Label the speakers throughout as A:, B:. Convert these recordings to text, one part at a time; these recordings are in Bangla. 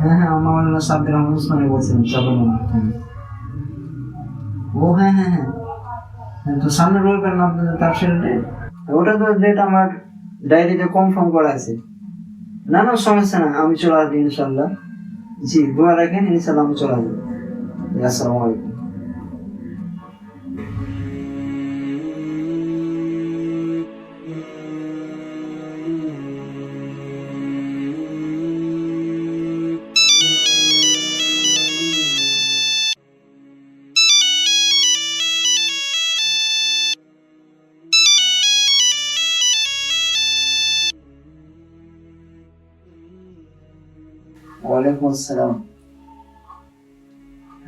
A: হ্যাঁ হ্যাঁ আমার ও হ্যাঁ হ্যাঁ হ্যাঁ। হ্যাঁ, তো সামনে না ওটা তো ডেট আমার ডায়েরিতে কনফার্ম করা আছে। না না সমস্যা না আমি চলে আসব ইনশাল্লাহ। জি দোয়া রাখেন ইনশাল্লাহ আমি চলে আসব। জি, আসসালামু আলাইকুম।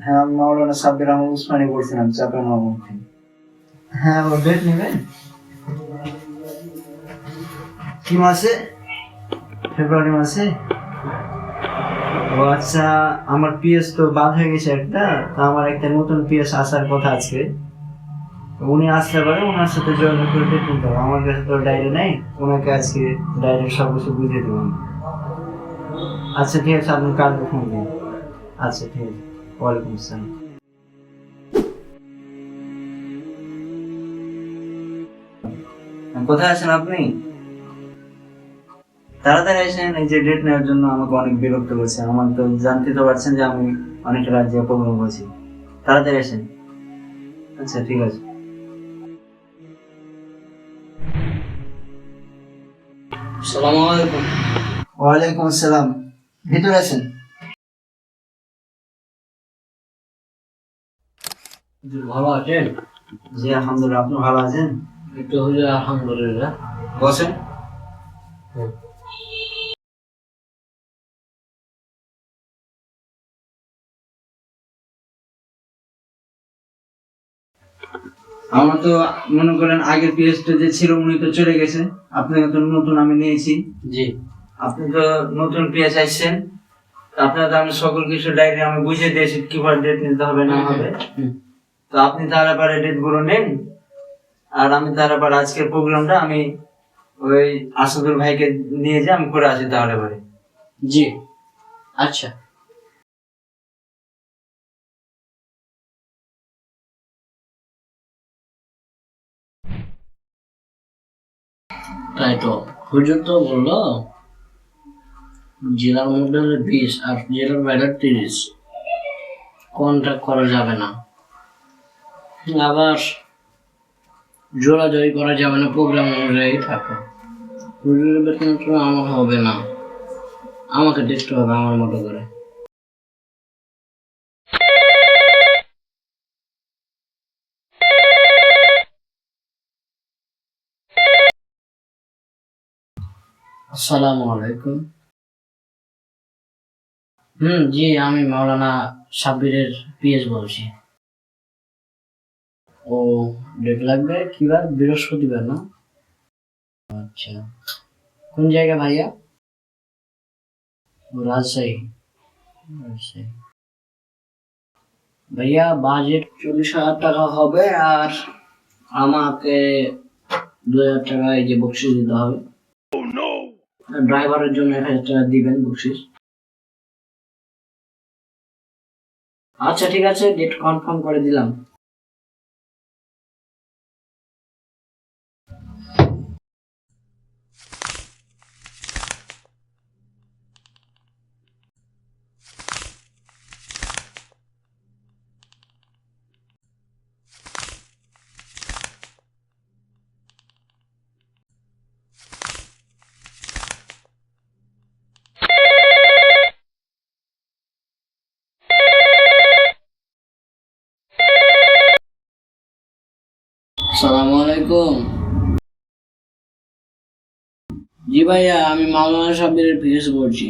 A: হ্যাঁ মাওলানা সাব্বির আহমদ উসমানি বলছিলাম হ্যাঁ নেবেন। কি মাসে? ফেব্রুয়ারি মাসে? ও আচ্ছা আমার পিএস তো বাদ হয়ে গেছে একটা, তা আমার একটা নতুন পিএস আসার কথা আছে। উনি আসতে পারে ওনার সাথে যোগাযোগ করে হবে আমার কাছে তো ডায়েরি নেই ওনাকে আজকে ডাইরেক্ট সব কিছু বুঝিয়ে দেবো। আচ্ছা ঠিক আছে আপনি কালকে ফোন দিন আচ্ছা ঠিক আছে। ওয়ালাইকুম আসসালাম। কোথায় আছেন আপনি? তাড়াতাড়ি আসেন এই যে ডেট নেওয়ার জন্য আমাকে অনেক বিরক্ত করছে। আমার তো জানতে তো পারছেন যে আমি অনেক রাজ্যে প্রোগ্রাম করছি। তাড়াতাড়ি আসেন। আচ্ছা ঠিক আছে।
B: সালাম আলাইকুম।
A: ওয়ালাইকুম আসসালাম। ভিতরে আছেন
B: ভালো আছেন?
A: জি আলহামদুলিল্লাহ আপনি ভালো আছেন?
B: একটু হলে আলহামদুলিল্লাহ।
A: বসেন। আমার তো মনে করেন আগের পিএসটা যে ছিল উনি তো চলে গেছে। আপনাকে তো নতুন আমি নিয়েছি।
B: জি।
A: আপনি তো নতুন পিএস আসছেন আপনার তো আমি সকল কিছু ডায়েরি আমি বুঝিয়ে দিয়েছি কীভাবে ডেট নিতে হবে না হবে। তো আপনি তার পরে ডেটগুলো নেন আর আমি তার পরে আজকের প্রোগ্রামটা আমি ওই আসাদুল ভাইকে নিয়ে যে আমি করে আসি তাহলে পরে।
B: জি। আচ্ছা। তাই তো। হুজুর তো বলল জেলার মধ্যে হলে বিশ আর জেলার বাইরে তিরিশ। কন্ট্রাক্ট করা যাবে না। আবার জোরাজোরি করা যাবে না প্রোগ্রাম অনুযায়ী থাকো। বেতন আমার হবে না। আমাকে দেখতে হবে আমার মতো করে। আসসালামু আলাইকুম। হুম জি আমি মাওলানা সাব্বিরের পিএস বলছি। ও ডেট লাগবে কি বার বৃহস্পতিবার না? আচ্ছা। কোন জায়গা ভাইয়া? রাজশাহী। রাজশাহী। ভাইয়া বাজেট চল্লিশ হাজার টাকা হবে আর আমাকে দু হাজার টাকা এই যে বকশিস দিতে হবে। ড্রাইভারের জন্য এক হাজার টাকা দিবেন বকশিস। আচ্ছা ঠিক আছে ডেট কনফার্ম করে দিলাম। আসসালামু আলাইকুম। জি ভাইয়া, আমি মাওলানা সাব্বিরের পিএস বলছি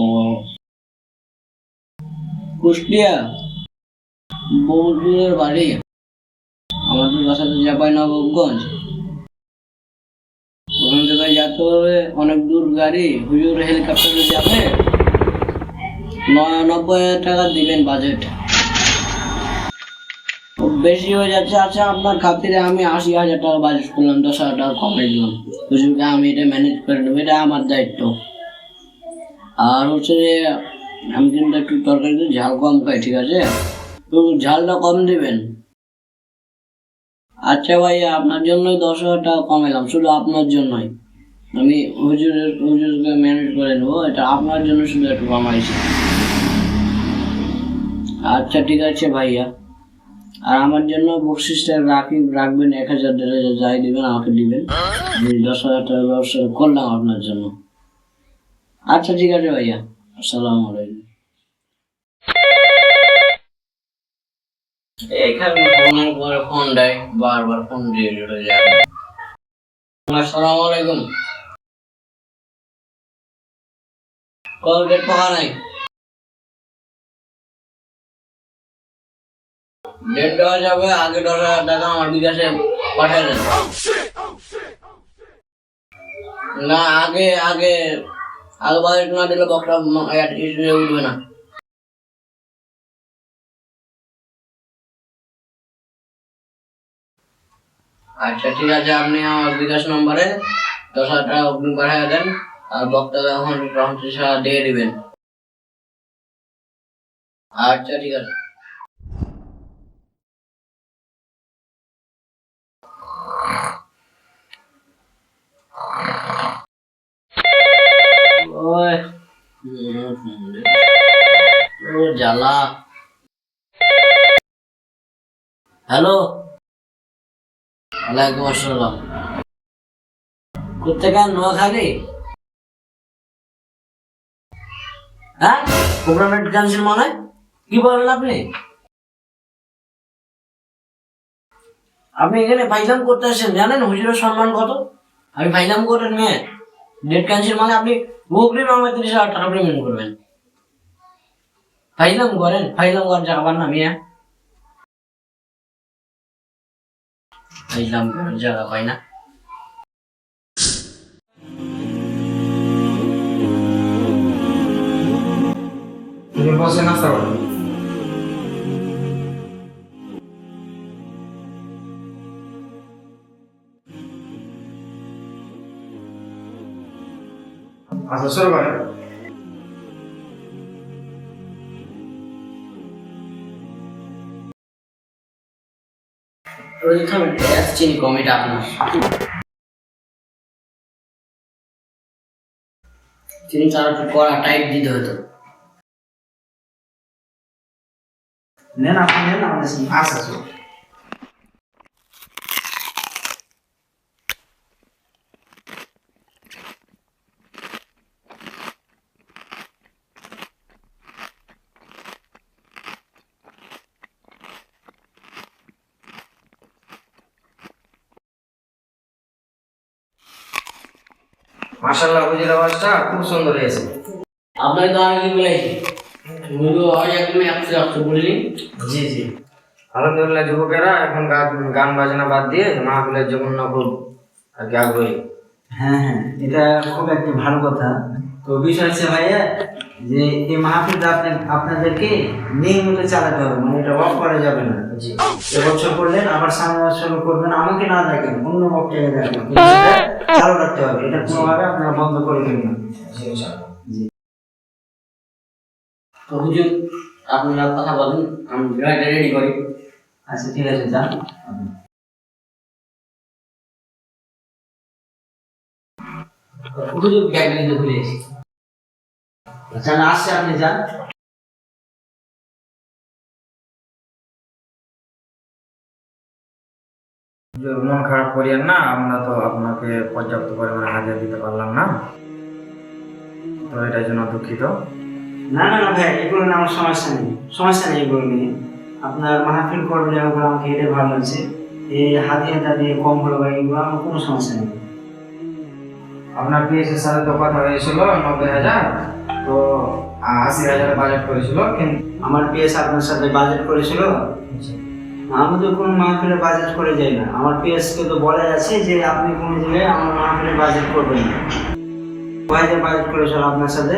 B: ও, কুষ্টিয়া বহুদূরের বাড়ি। আমাদের বাসা তো চাপাই নবাবগঞ্জ। ওখান থেকে যেতে হবে অনেক দূর গাড়ি, হুজুর হেলিকপ্টারে যাবে। নব্বই হাজার টাকা দিবেন বাজেট বেশি হয়ে যাচ্ছে। আচ্ছা আপনার খাতিরে আমি আশি হাজার টাকা বাজেট করলাম, দশ হাজার টাকা কমে দিলাম। হুজুরকে আমি এটা ম্যানেজ করে নেব, এটা আমার দায়িত্ব। আর হচ্ছে যে, আমি কিন্তু একটু তরকারিতে ঝাল কম খাই, ঠিক আছে? তো ঝালটা কম দেবেন। আচ্ছা ভাই আপনার জন্যই দশ হাজার টাকা কমাইলাম, শুধু আপনার জন্যই। আমি হুজুরের, হুজুরকে ম্যানেজ করে নেব, এটা আপনার জন্য শুধু একটু কমাইছি। আচ্ছা ঠিক আছে ভাইয়া। আর আমার জন্য বকশিসটা রাখি, রাখবেন এক হাজার, দেড় হাজার যাই দিবেন, আমাকে দিবেন। আমি দশ হাজার টাকার ব্যবস্থা করলাম আপনার জন্য। আচ্ছা ঠিক আছে ভাইয়া। আসসালামু আলাইকুম। এখানে ফোন দেয়, বারবার ফোন দিয়ে চলে যায়। আসসালামু আলাইকুম। কল গেট পাওয়া নাই। যাবে, আগে না, আগে আগে আগে উঠবে না। আচ্ছা ঠিক আছে, আপনি আমার বিকাশ নম্বরে দশ হাজার টাকা অগ্নি পাঠিয়ে দেন, আর বক্তা টাকা দিয়ে দিবেন। আচ্ছা ঠিক আছে ওই ও হ্যালো। ওয়ালাইকুম আসসালাম। কোথেকে নোয়াখালী হ্যাঁ? প্রোগ্রামের ক্যান্সেল মানে? কি বলেন আপনি? আপনি এখানে ফাইলাম করতে আসেন, জানেন হুজুরের সম্মান কত? আমি ফাইলাম করেন মেয়ে। ডেট ক্যান্সেল মানে আপনি অগ্রিম আমাকে তিরিশ হাজার টাকা পেমেন্ট করবেন। ফাইলাম করেন ফাইলাম করেন যাবার না মিয়া ফাইলাম করার জায়গা পাই না।
C: বসে নাস্তা আচ্ছা
B: চিনি কমিটা আপনার। চিনি তার একটু কড়া টাইট দিতে হতো।
A: নেন আপনি, নেন আমাদের সঙ্গে
C: মাশাল্লাহ বুঝির আওয়াজটা খুব সুন্দর হয়েছে।
B: আপনাকে তো আমি বলেছি তুমি তো হয় একদম একশো একশো বলিনি।
C: জি জি। আলহামদুলিল্লাহ যুবকেরা এখন গান গান বাজনা বাদ দিয়ে মাহফিলের জন্য খুব আর কি আগ্রহী।
A: হ্যাঁ হ্যাঁ এটা খুব একটা ভালো কথা। তো বিষয় হচ্ছে ভাইয়া যে এই মাহফিলটা আপনি আপনাদেরকে নিয়মিত চালাতে হবে মানে এটা অফ করা যাবে না।
C: জি।
A: এবছর করলেন আবার সামনে বছর করবেন আমাকে না দেখেন অন্য বক্তাকে দেখেন। চালু রাখতে হবে এটা কোনোভাবে আপনারা বন্ধ করে দেবেন না।
B: তো হুজুর আপনারা কথা বলেন আমি রেডি করি।
A: আচ্ছা ঠিক আছে যান।
B: হুজুর গাড়িটা কিন্তু ঘুরে এসেছি
A: আচ্ছা না আসছে আপনি যান।
C: মন খারাপ করিয়েন না আমরা তো আপনাকে পর্যাপ্ত পরিমাণে হাজার দিতে পারলাম না। তো এটার জন্য দুঃখিত।
A: না না না ভাই এগুলো নিয়ে আমার সমস্যা নেই। সমস্যা নেই এগুলো নিয়ে। আপনার মাহফিল করলে ওগুলো আমাকে এটা ভালো লাগছে। এই হাতিয়াটা দিয়ে কম হলো ভাই এগুলো আমার কোনো সমস্যা নেই।
C: আপনার পিএসের সাথে তো কথা হয়েছিল নব্বই হাজার। তো আশি হাজার বাজেট করেছিল কিন্তু
A: আমার পিএস আপনার সাথে বাজেট করেছিল? আমি তো কোনো মাহফিলে বাজেট করে যাই না। আমার পিএসকে তো বলা আছে যে আপনি কোনো জায়গায় আমার মাহফিলে বাজেট করবেন না। কয় হাজার বাজেট করেছিল আপনার সাথে?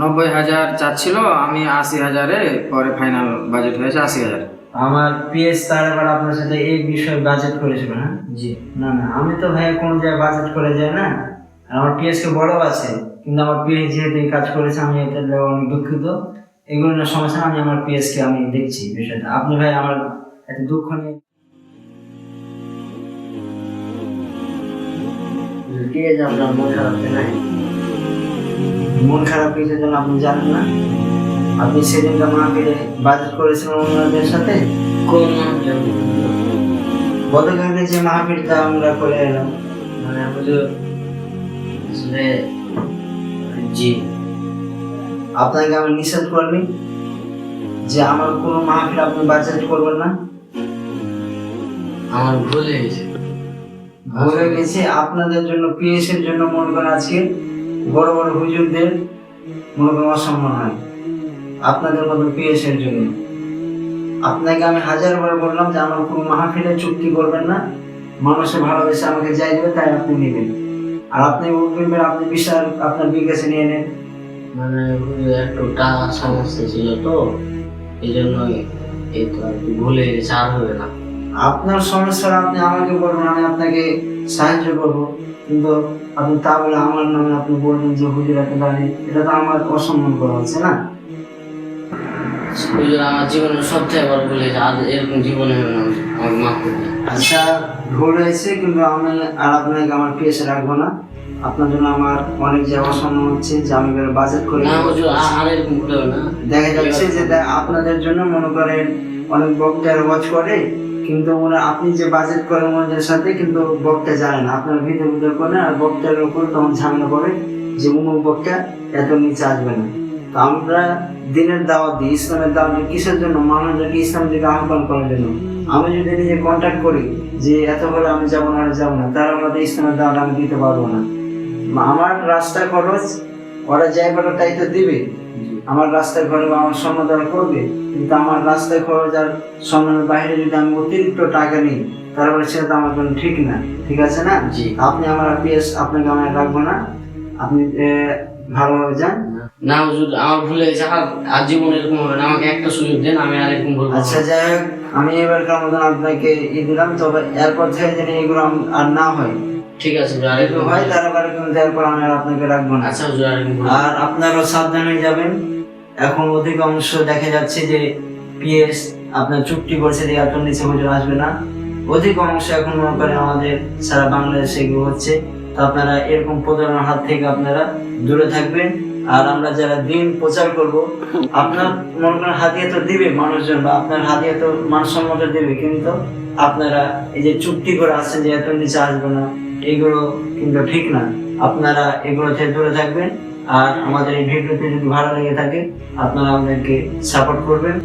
C: নব্বই হাজার চাচ্ছিল আমি আশি হাজারে পরে ফাইনাল বাজেট হয়েছে আশি হাজার।
A: আমার পিএস তার আপনার সাথে এই বিষয়ে বাজেট করেছিল হ্যাঁ?
B: জি।
A: না না আমি তো ভাই কোনো জায়গায় বাজেট করে যাই না। আর আমার পিএস কে বড় আছে কিন্তু আমার পিএস যেহেতু এই কাজ করেছে আমি জন্য অনেক দুঃখিত। এগুলো না সমস্যা আমি আমার পিএস কে আমি দেখছি বিষয়টা। আপনি ভাই আমার এত দুঃখ
B: আপনার মন খারাপ নাই?
A: মন খারাপ কিসের জন্য আপনি জানেন না। আপনি সেদিনটা মাহফিলে বাজেট করেছিলেন ওনাদের সাথে।
B: কোন
A: গতকালকে যে মাহফিলটা আমরা করে এলাম।
B: মানে হুজুর আসলে জি।
A: আপনাকে আমি নিষেধ করিনি যে আমার কোনো মাহফিল আপনি বাজেট করবেন না?
B: আমার ভুল হয়েছে
A: ভুলে গেছে। আপনাদের জন্য পিএস এর জন্য মনে করেন আজকে বড় বড় হুজুরদের মনে করেন অসম্মান হয়। আপনাদের মতো পিএস এর জন্য। আপনাকে আমি হাজার বার বললাম যে আমার কোনো মাহফিলে চুক্তি করবেন না। মানুষের ভালোবেসে আমাকে যাই দেবে তাই আপনি নেবেন। আর আপনি বলবেন আপনি বিশাল আপনার বিকাশে নিয়ে নেন।
B: মানে একটু টাকা সমস্যা ছিল তো এই জন্যই এই তো আর কি ভুলে গেছে আর হবে না।
A: আপনার সমস্যা আপনি আমাকে বলবেন আমি আপনাকে সাহায্য করব। কিন্তু আপনি তা বলে আমার নামে আপনি বলবেন যে হুজুর এত দাঁড়িয়ে এটা তো আমার অসম্মান করা হচ্ছে না।
B: হুজুর আমার জীবনের সব থেকে বড় ভুল আর এরকম জীবনে হবে না।
A: আচ্ছা ভুল হয়েছে কিন্তু আমি আর আপনাকে আমার পেশে রাখব না। আপনার জন্য আমার অনেক যে অসম্মান হচ্ছে যে আমি বাজেট করে দেখা যাচ্ছে যে আপনাদের জন্য মনে করেন অনেক বক্তার ওয়াচ করে কিন্তু ওরা আপনি যে বাজেট করেন ওনাদের সাথে কিন্তু বক্তা জানেন না। আপনার ভিতর ভিতর করেন আর বক্তার উপর তখন ঝামেলা করে যে অমুক বক্তা এত নিচে আসবে না। তো আমরা দিনের দাওয়াত দিই ইসলামের দাওয়াত দিই। কিসের জন্য? মানুষদেরকে ইসলাম দিকে আহ্বান করার জন্য। আমি যদি নিজে কন্ট্যাক্ট করি যে এত করে আমি যাব না যাব না তার মধ্যে ইসলামের দাওয়াত আমি দিতে পারব না। আমার রাস্তা খরচ ওরা যাই বলে তাই তো দিবে। আমার রাস্তায় খরচ আমার সম্মানদান করবে। কিন্তু আমার রাস্তায় খরচ আর সম্মানের বাইরে যদি আমি অতিরিক্ত টাকা নিই তারপরে সেটা তো আমার জন্য ঠিক না। ঠিক আছে না?
B: জি।
A: আপনি আমার পিএস আপনাকে আমার রাখব না। আপনি যান?
B: না হুজুর আমার ভুল আর জীবনে এরকম হবে না। আমাকে একটা সুযোগ দেন আমি আর এরকম করব
A: আচ্ছা যাই হোক আমি এবারকার মতন আপনাকে ই দিলাম। তবে এরপর থেকে যেন এগুলো আর না হয়।
B: ঠিক আছে আর এরকম
A: হয় তারপরে কিন্তু এরপর আমি আর আপনাকে রাখব না।
B: আচ্ছা হুজুর আর
A: আপনারও সাবধানে যাবেন। এখন অধিকাংশ দেখা যাচ্ছে যে পিএস আপনার চুক্তি করছে যে এত নিচে হুজুর আসবে না। অধিকাংশ এখন মনে করেন আমাদের সারা বাংলাদেশে এগুলো হচ্ছে। তো আপনারা এরকম প্রতারণার হাত থেকে আপনারা দূরে থাকবেন। আর আমরা যারা দিন প্রচার করব, আপনার মনে করেন হাতিয়ে তো দিবে মানুষজন বা আপনার হাতিয়ে তো মানসম্মত দেবে, কিন্তু আপনারা এই যে চুক্তি করে আসছেন যে এত নিচে আসবে না, এগুলো কিন্তু ঠিক না। আপনারা এগুলো থেকে দূরে থাকবেন। আর আমাদের এই ভিডিওতে যদি ভালো লেগে থাকে, আপনারা আমাদেরকে সাপোর্ট করবেন।